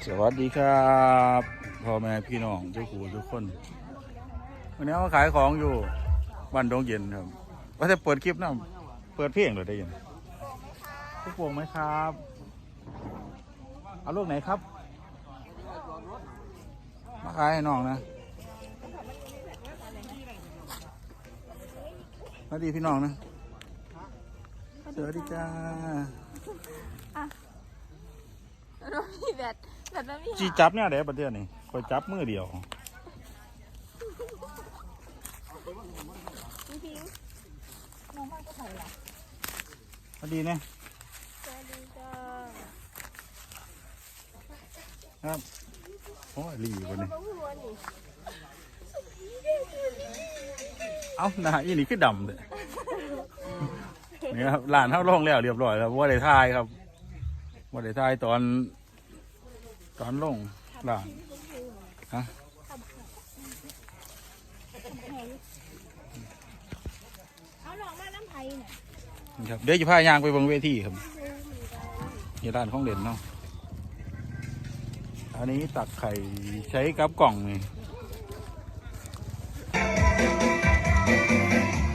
วัสดีครับพ่อแม่พี่น้องทุกผู้ทุกคนวันนี้มาขายของอยู่บ้านดงเย็นครับ ว่าจะเปิดคลิปนะเปิดเพลงเลยได้ยินทุกวงไหมครับเอาลูกไหนครับ มาขายให้น้องนะสวัสดีพี่น้องนะสวัสดีจ้าเรามีแบบ แบบนั้นมีจีจับเนี่ยเดี๋ยวประเทศนี้คอยจับมือเดียวจริงน้องมากก็ใส่ละพอดีเนี่ยสวัสดีจ้าครับโอ้ยรีบวันนี้เอ้าหน้าอีนี่คือดำเลยนี่ครับร้านเท่าลงแล้วเรียบร้อยแล้วว่าได้ทายครับว่าได้ทายตอน ตอนลงร้านฮะเอาลองมาน้ำไผ่เนี่ยนี่ครับเดี๋ยวจะพายางไปบนเวทีครับนี่ร้านของเด่นเนาะอันนี้ตักไข่ใช้กับกล่องนี่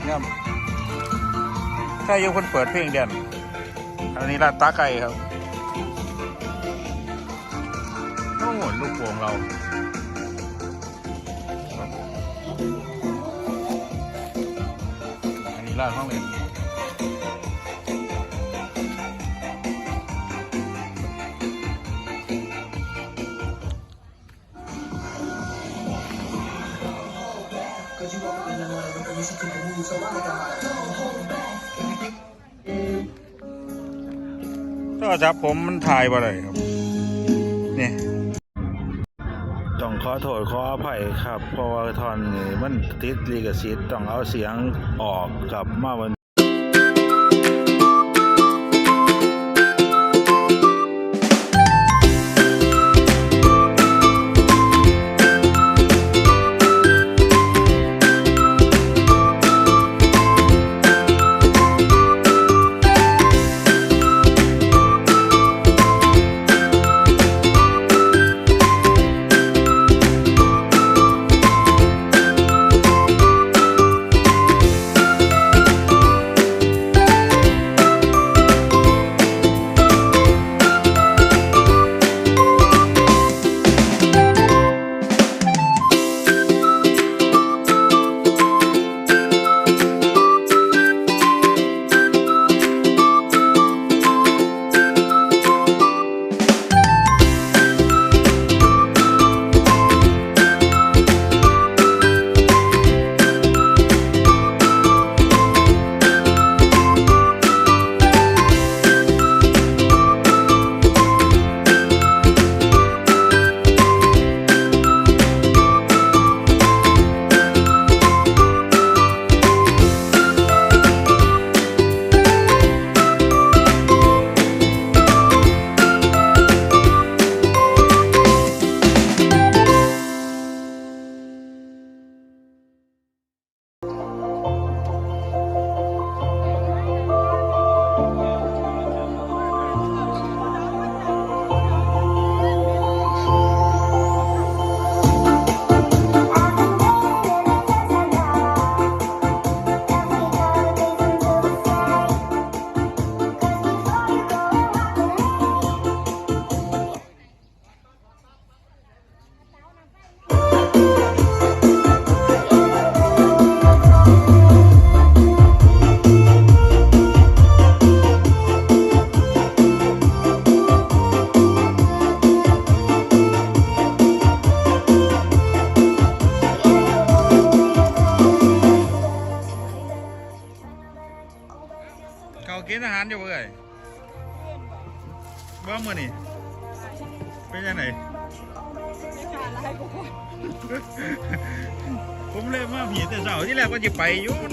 เนี่ยใช่ยกคนเปิดเพลงเด่นอันนี้ร้านตาไก่ครับ ลูกโป่งเราอันนี้ร้านของเด่นก็จับผมมันถ่ายบ่ได้ครับนี่ต้ องขอโทษขออภัยครับเพราะว่าทอนนี่มันติดลิขสิทธิ์ต้องเอาเสียงออกกลับมาวัน นอาหารอยู่เอ้ยบ้ามื่อนี่เป็นยังไงไม่ขาดอะไรกูผมเลยมาผีแต่เสาร์ที่แรกก็จะไปอยุ่น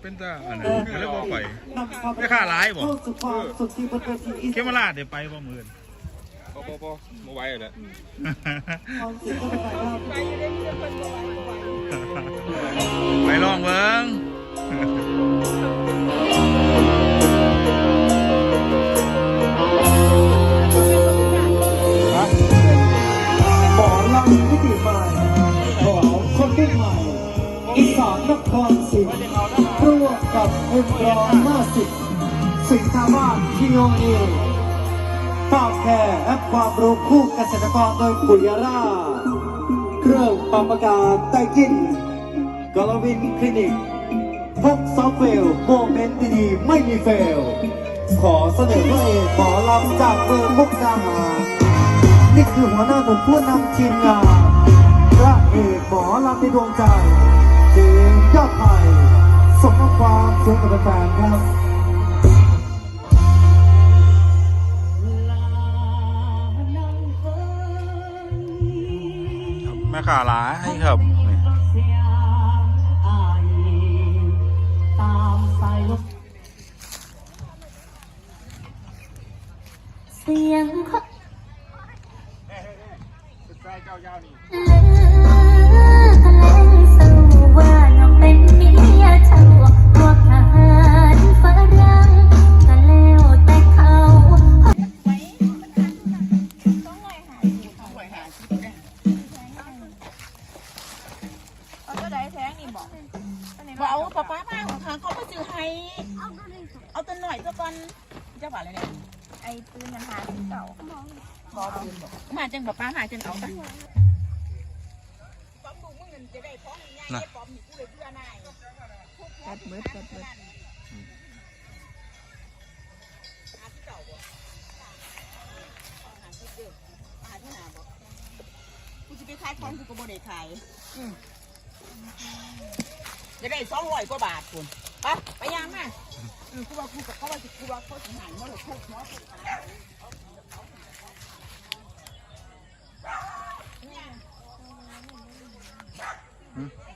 เป็นตาอันนั้นก็เลยบอกไปไม่ค่าร้ายบ่สุดความสุดที่บนเวทีอินเคมาลาดเดี๋ยวไปบ่มื่นพอพอพอมาไว้แล้วความเสียงก็เป็นไปได้ไปอยู่ในเรื่องคนบ่อยบ่อยไปลองเบิ้ง เอ็มร้เมอร์สิบสิงทาบ้านที่โยนีภาพแคร์และความรู้คู่เกษตรกรโดยปุยร่าเครื่องปรับอากาศไตกินกอลวินคลินิกพกซอฟเฟลโมเมนต์ดีๆ ไม่มีเฟล ขอเสนอพระเอกหมอลำจากเมืองมุกดาหารนี่คือหัวหน้าผมพูดนำทีมงานพระเอกหมอลำในดวงใจ ช่วงกรรมการครับแม่ขาหลายให้ครับเสียง ซื้อใเอาตัวหน่อยตัวก่อนเจ้าบ่าวเลยเนี่ย ไอ้ปืนมันหาที่เก่าขอปืนบอกมาจังบอกป้ามาจังเอาไปนะกัดเบิดกัดเบิดกูจะไปขายของกูก็บ่ได้ขายจะได้สองร้อยกว่าบาทคุณ ไปยังแม่กูว่ากูกับเขาว่ากูว่าเขาถึงายเมื่อไหร่พวกหัวพวกาอืม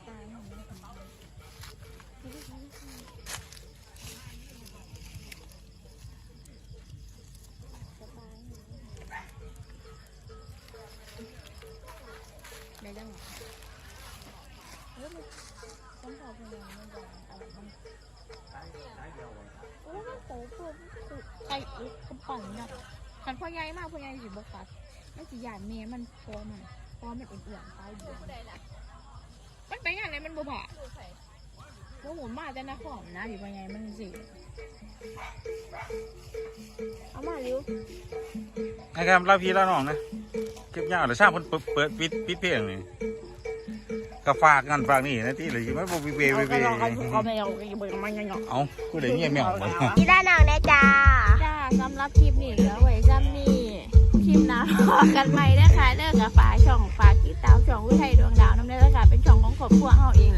ะขันพ่อใหญ่มากพ่อใหญ่สิบกัดม่จีหยาดเมย์มันพอมันพอมันเอื่อนๆไปบวมมันไปงานอะไรมันบ่บ่ะบ่หมุนมาแต่นะของนะอยู่พ่อใหญ่มันสิเอามาเร็วนะครับเล่าพี่เล่าน้องนะเก็บยาวเดี๋ยวสร้างคนเปิดปิดปิดเพลงนี่ก็ฝากงานฝากนี่นะที่เลยไม่บอกวิเบวิเบเอาไปเอาไเอาไปเอาไปเอาไปเอาไเอาไปอาไปเอาไปเอาไปไปเเอาไปไปเเอาไปเไปเอาไปเอาา สำหรับคลิปนี้แล้วไว้ซ้ำนี่คลิปหน้าพอกันใหม่นะคะเลิกกับฝาช่องฝากีตาวช่องวิไทยดวงดาวน้ำเนื้อค่ะเป็นช่องของครอบครัเอาเอง